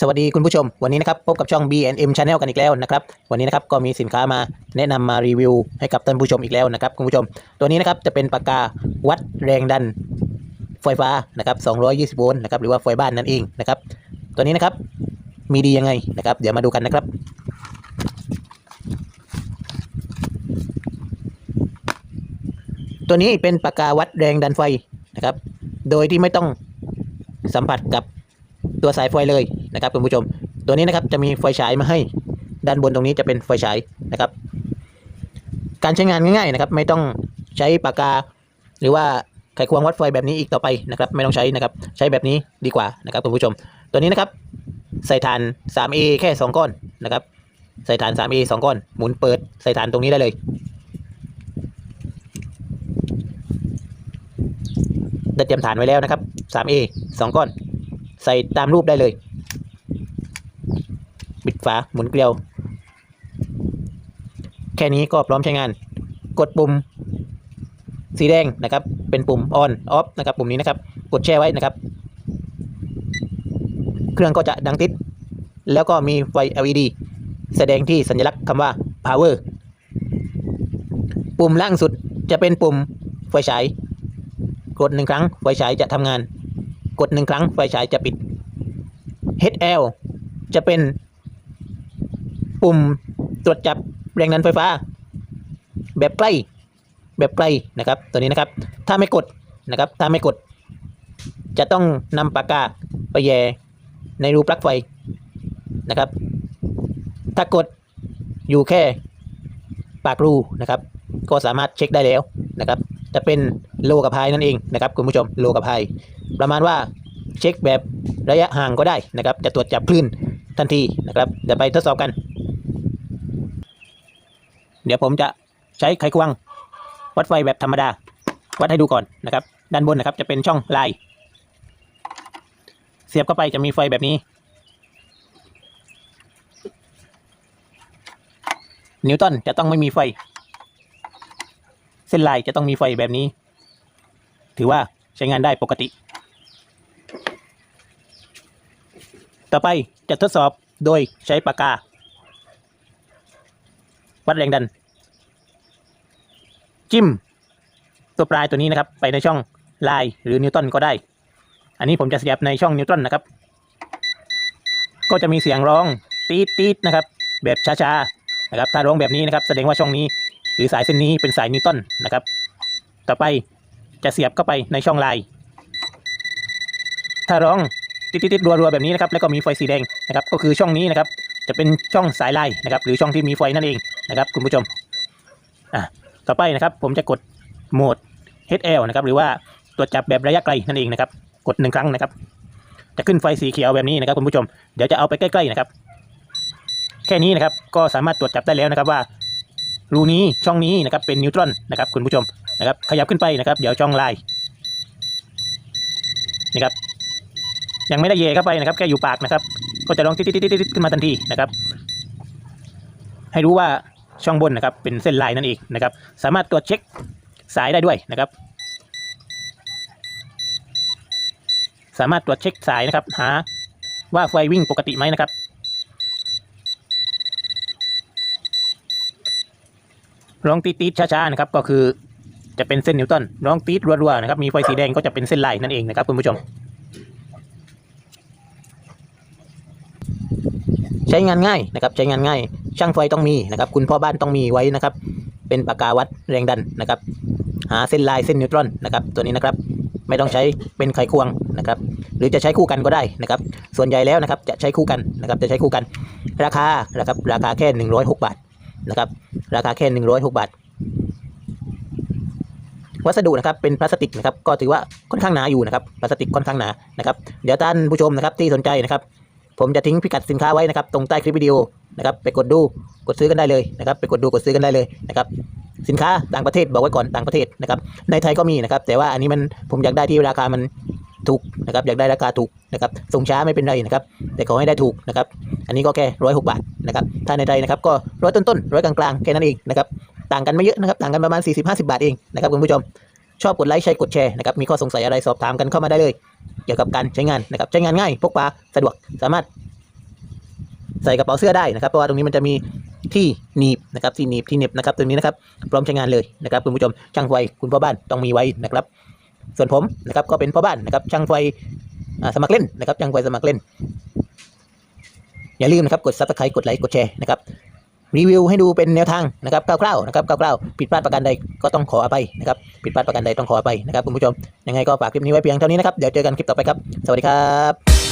สวัสดีคุณผู้ชม วันนี้นะครับพบกับช่อง B&M Channel กันอีกแล้วนะครับวันนี้นะครับก็มีสินค้ามาแนะนำมารีวิวให้กับท่านผู้ชมอีกแล้วนะครับคุณผู้ชม ตัวนี้นะครับจะเป็นปากกาวัดแรงดันไฟฟ้านะครับ220โวลต์นะครับหรือว่าไฟบ้านนั่นเองนะครับตัวนี้นะครับมีดียังไงนะครับ เดี๋ยวมาดูกันนะครับ ตัวนี้เป็นปากกาวัดแรงดันไฟนะครับ โดยที่ไม่ต้องสัมผัสกับตัวสายไฟเลย นะครับคุณผู้ชม ตัวนี้นะครับจะมีไฟฉายมาให้ ด้านบนตรงนี้จะเป็นไฟฉายนะครับ การใช้งานง่ายๆนะครับ ไม่ต้องใช้ปากกา หรือว่าไขควงวัดไฟแบบนี้อีกต่อไปนะครับ ไม่ต้องใช้นะครับ ใช้แบบนี้ดีกว่านะครับคุณผู้ชม ตัวนี้นะครับ ใส่ฐาน 3A แค่ 2 ก้อนนะครับ ใส่ฐาน 3A 2 ก้อน หมุนเปิดใส่ฐานตรงนี้ได้เลยได้เตรียมฐานไว้แล้วนะครับ 3A 2 ก้อน ใส่ตามรูปได้เลย ปิดฝาหมุนเกลียว แค่นี้ก็พร้อมใช้งาน กดปุ่มสีแดงนะครับ เป็นปุ่ม on off นะครับ ปุ่มนี้นะครับ กดแช่ไว้นะครับ เครื่องก็จะดังติด แล้วก็มีไฟ LED แสดงที่สัญลักษณ์คำว่า power ปุ่มล่างสุดจะเป็นปุ่มไฟฉาย กดหนึ่งครั้งไฟฉายจะทำงาน กดหนึ่งครั้งไฟฉายจะปิด HL จะเป็น ปุ่มตรวจจับแรงดันไฟฟ้า แบบใกล้แบบไกล้นะครับ ตัวนี้นะครับ ถ้าไม่กดนะครับ ถ้าไม่กด จะต้องนำปากกาไปแย่ในรูปลั๊กไฟนะครับ ถ้ากดอยู่แค่ปากรูนะครับ ก็สามารถเช็คได้แล้วนะครับ จะเป็นโลกับไฮนั่นเองนะครับคุณผู้ชมโลกับไฮประมาณว่าเช็คแบบระยะห่างก็ได้นะครับ จะตรวจจับคลื่นทันทีนะครับเดี๋ยวไปทดสอบกัน เดี๋ยวผมจะใช้ไขควงวัดไฟแบบธรรมดา วัดให้ดูก่อนนะครับ ด้านบนนะครับจะเป็นช่องลาย เสียบเข้าไปจะมีไฟแบบนี้ นิวตันจะต้องไม่มีไฟ เส้นลายจะต้องมีไฟแบบนี้ ถือว่าใช้งานได้ปกติ ต่อไปจะทดสอบโดยใช้ปากกา วัดแรงดัน จิ้มตัวปลายตัวนี้นะครับ ไปในช่องลายหรือนิวตันก็ได้ อันนี้ผมจะเสียบในช่องนิวตันนะครับ ก็จะมีเสียงร้องตีดตีดนะครับ แบบช้าๆนะครับ ถ้าร้องแบบนี้นะครับ แสดงว่าช่องนี้ หรือสายเส้นนี้เป็นสายนิวตันนะครับ ต่อไปจะเสียบเข้าไปในช่องลาย ถ้าร้องติดๆๆรัวๆแบบนี้นะครับ แล้วก็มีไฟสีแดงนะครับ ก็คือช่องนี้นะครับ จะเป็นช่องสายไลายนะครับ หรือช่องที่มีไฟนั่นเองนะครับ คุณผู้ชมอะ ต่อไปนะครับ ผมจะกดโหมด HL นะครับหรือว่าตรวจจับแบบระยะไกลนั่นเองนะครับ กดหนึ่งครั้งนะครับ จะขึ้นไฟสีเขียวแบบนี้นะครับคุณผู้ชมเดี๋ยวจะเอาไปใกล้ๆนะครับ แค่นี้นะครับก็สามารถตรวจจับได้แล้วนะครับว่ารูนี้ช่องนี้นะครับเป็นนิวตรอนนะครับคุณผู้ชมนะครับขยับขึ้นไปนะครับ เดี๋ยวช่องลายนี่ครับยังไม่ได้เยเข้าไปนะครับแค่อยู่ปากนะครับ ก็จะร้องติดๆๆขึ้นมาทันทีนะครับ ให้รู้ว่า ช่องบนนะครับเป็นเส้นลายนั่นเองนะครับสามารถตรวจเช็คสายได้ด้วยนะครับ สามารถตรวจเช็คสายนะครับ หาว่าไฟวิ่งปกติไหมนะครับร้องตีตีช้าๆนะครับก็คือจะเป็นเส้นนิวตันร้องตีรัวๆนะครับมีไฟสีแดงก็จะเป็นเส้นลายนั่นเองนะครับคุณผู้ชม ใช้งานง่ายนะครับใช้งานง่าย ช่างไฟต้องมีนะครับ คุณพ่อบ้านต้องมีไว้นะครับ เป็นปากกาวัดแรงดันนะครับ หาเส้นลายเส้นนิวตรอนนะครับตัวนี้นะครับไม่ต้องใช้เป็นไขควงนะครับ หรือจะใช้คู่กันก็ได้นะครับ ส่วนใหญ่แล้วนะครับจะใช้คู่กันนะครับจะใช้คู่กัน ราคานะครับราคาแค่หนึ่งร้อยหกบาทนะครับ ราคาแค่หนึ่งร้อยหกบาท วัสดุนะครับเป็นพลาสติกนะครับก็ถือว่าค่อนข้างหนาอยู่นะครับพลาสติกค่อนข้างหนานะครับ เดี๋ยวท่านผู้ชมนะครับที่สนใจนะครับ ผมจะทิ้งพิกัดสินค้าไว้นะครับตรงใต้คลิปวิดีโอนะครับไปกดดูกดซื้อกันได้เลยนะครับไปกดดูกดซื้อกันได้เลยนะครับสินค้าต่างประเทศบอกไว้ก่อนต่างประเทศนะครับในไทยก็มีนะครับแต่ว่าอันนี้มันผมอยากได้ที่ราคามันถูกนะครับอยากได้ราคาถูกนะครับส่งช้าไม่เป็นไรนะครับแต่ขอให้ได้ถูกนะครับอันนี้ก็แค่ร้อยหกบาทนะครับถ้าในไทยนะครับก็ร้อยต้นๆร้อยกลางๆแค่นั้นเองนะครับต่างกันไม่เยอะนะครับต่างกันประมาณ 40-50 บาทเองนะครับคุณผู้ชม ชอบกดไลค์ใช้กดแชร์นะครับมีข้อสงสัยอะไรสอบถามกันเข้ามาได้เลย เกี่ยวกับการใช้งานนะครับใช้งานง่ายพกพาสะดวกสามารถใส่กระเป๋าเสื้อได้นะครับเพราะว่าตรงนี้มันจะมีที่หนีบนะครับที่หนีบที่เหน็บนะครับตรงนี้นะครับพร้อมใช้งานเลยนะครับคุณผู้ชมช่างไฟคุณพ่อบ้านต้องมีไว้นะครับ ส่วนผมนะครับก็เป็นพ่อบ้านนะครับช่างไฟสมัครเล่นนะครับช่างไฟสมัครเล่น อย่าลืมนะครับกด subscribe กดไลค์กดแชร์นะครับ รีวิวให้ดูเป็นแนวทางนะครับคร่าวๆนะครับคร่าวๆผิดพลาดประการใดก็ต้องขออภัยนะครับผิดพลาดประการใดต้องขออภัยนะครับคุณผู้ชมยังไงก็ฝากคลิปนี้ไว้เพียงเท่านี้นะครับเดี๋ยวเจอกันคลิปต่อไปครับ สวัสดีครับ